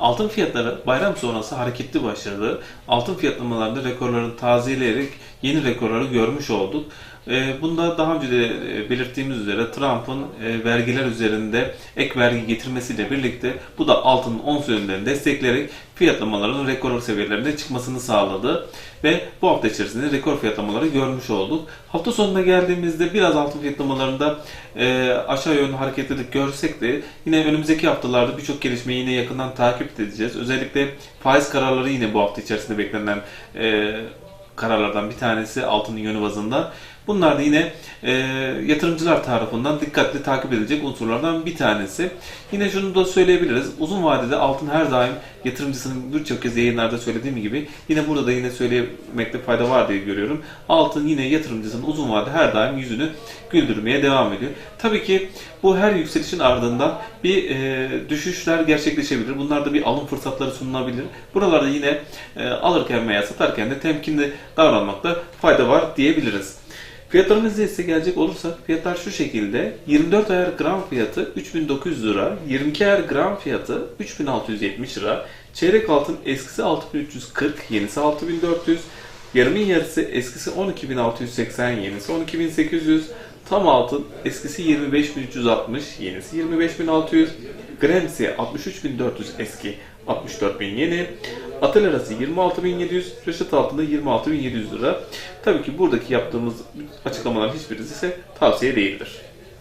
Altın fiyatları bayram sonrası hareketli başladı. Altın fiyatlamalarında rekorların tazeleyerek yeni rekorları görmüş olduk. Ee, Bunda daha önce de e, belirttiğimiz üzere Trump'ın e, vergiler üzerinde ek vergi getirmesiyle birlikte bu da altının ons yönlerini destekleyerek fiyatlamaların rekor seviyelerine çıkmasını sağladı. Ve bu hafta içerisinde rekor fiyatlamaları görmüş olduk. Hafta sonuna geldiğimizde biraz altın fiyatlamalarında e, aşağı yönlü hareketlilik görsek de yine önümüzdeki haftalarda birçok gelişmeyi yine yakından takip edeceğiz. Özellikle faiz kararları yine bu hafta içerisinde beklenen e, kararlardan bir tanesi altının yönü bazında. Bunlar da yine e, yatırımcılar tarafından dikkatli takip edilecek unsurlardan bir tanesi. Yine şunu da söyleyebiliriz. Uzun vadede altın her daim yatırımcısının birçok kez yayınlarda söylediğim gibi yine burada da yine söylemekte fayda var diye görüyorum. Altın yine yatırımcısının uzun vadede her daim yüzünü güldürmeye devam ediyor. Tabii ki bu her yükselişin ardından bir e, düşüşler gerçekleşebilir. Bunlarda bir alım fırsatları sunulabilir. Buralarda yine e, alırken veya satarken de temkinli davranmakta fayda var diyebiliriz. Fiyatlarımıza ise gelecek olursak fiyatlar şu şekilde. 24 ayar gram fiyatı 3900 lira, 22 ayar gram fiyatı 3670 lira, çeyrek altın eskisi 6340, yenisi 6400, yarımın yarısı eskisi 12680, yenisi 12800, tam altın eskisi 25360, yenisi 25600, gremsi 63400 eski 64.000 yeni. Atel arası 26.700, reşat altında 26.700 lira. Tabii ki buradaki yaptığımız açıklamaların hiçbirisi ise tavsiye değildir.